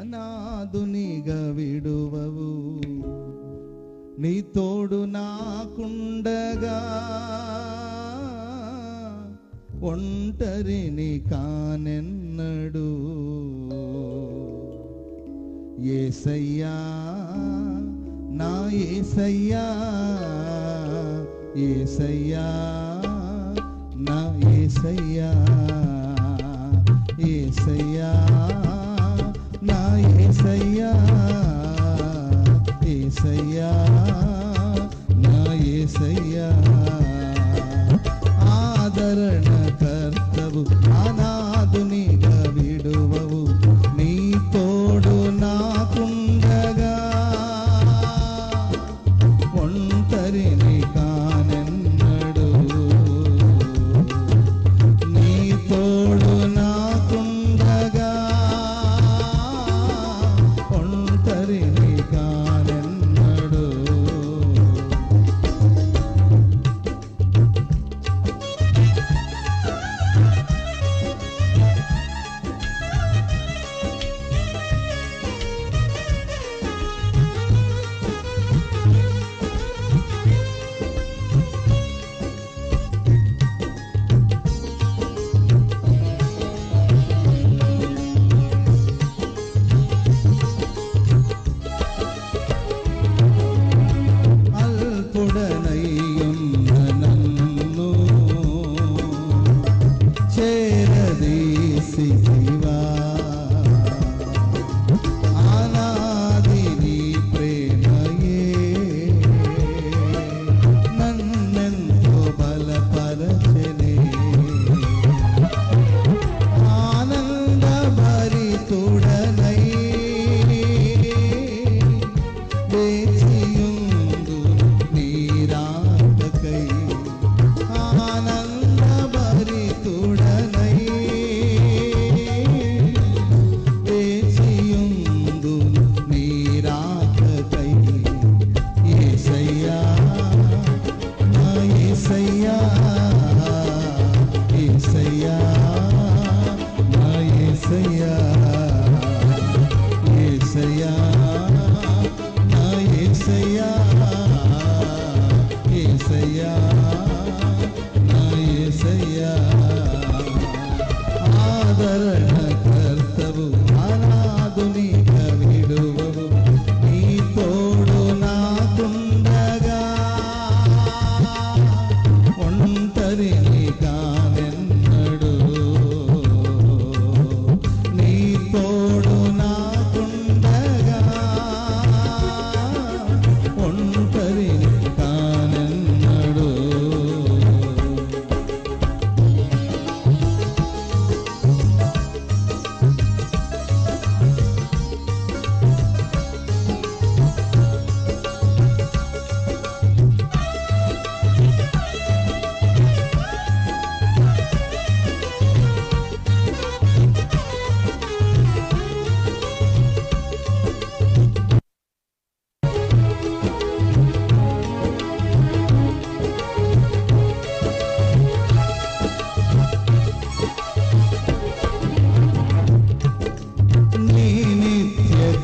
అనాదునిగా విడువవు. నీ తోడు నాకుండగా ఒంటరిని కానెన్నడు. ఏసయ్యా నా ఏసయ్యా ఏసయ్యా నా ఏసయ్యా. ఏసయ్యా నా ఏసయ్యా. ఆదరణ కర్తవు అనాదునిగా విడువవు నీ తోడు నాకుండగా ఒంటరిని కానెన్నడు. నీ తోడు నాకుండగా ఒంటరిని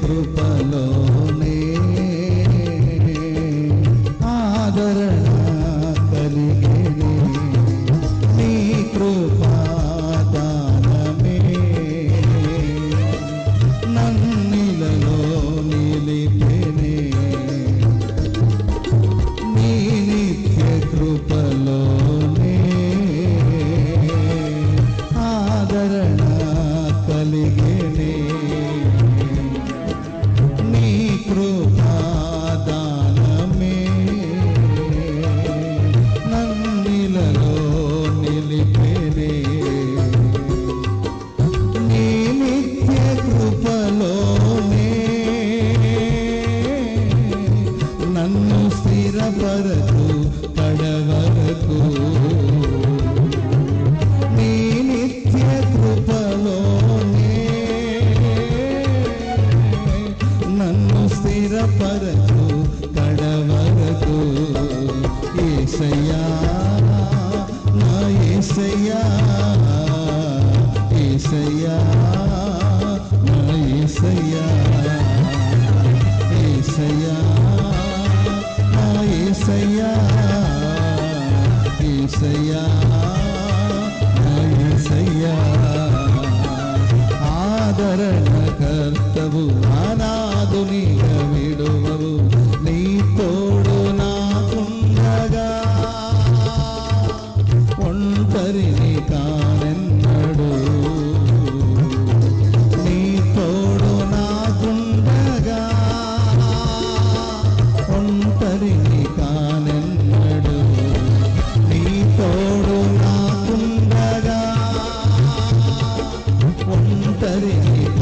నిత్య స్థిరపరచు కడవరకు నీ నిత్య కృపలోనే నన్ను స్థిరపరచు కడవరకు ఏసయ్యా నా ఏసయ్యా ఏసయ్యా నా ఏసయ్యా ఏసయ్యా. ఏసయ్యా నా Thank you.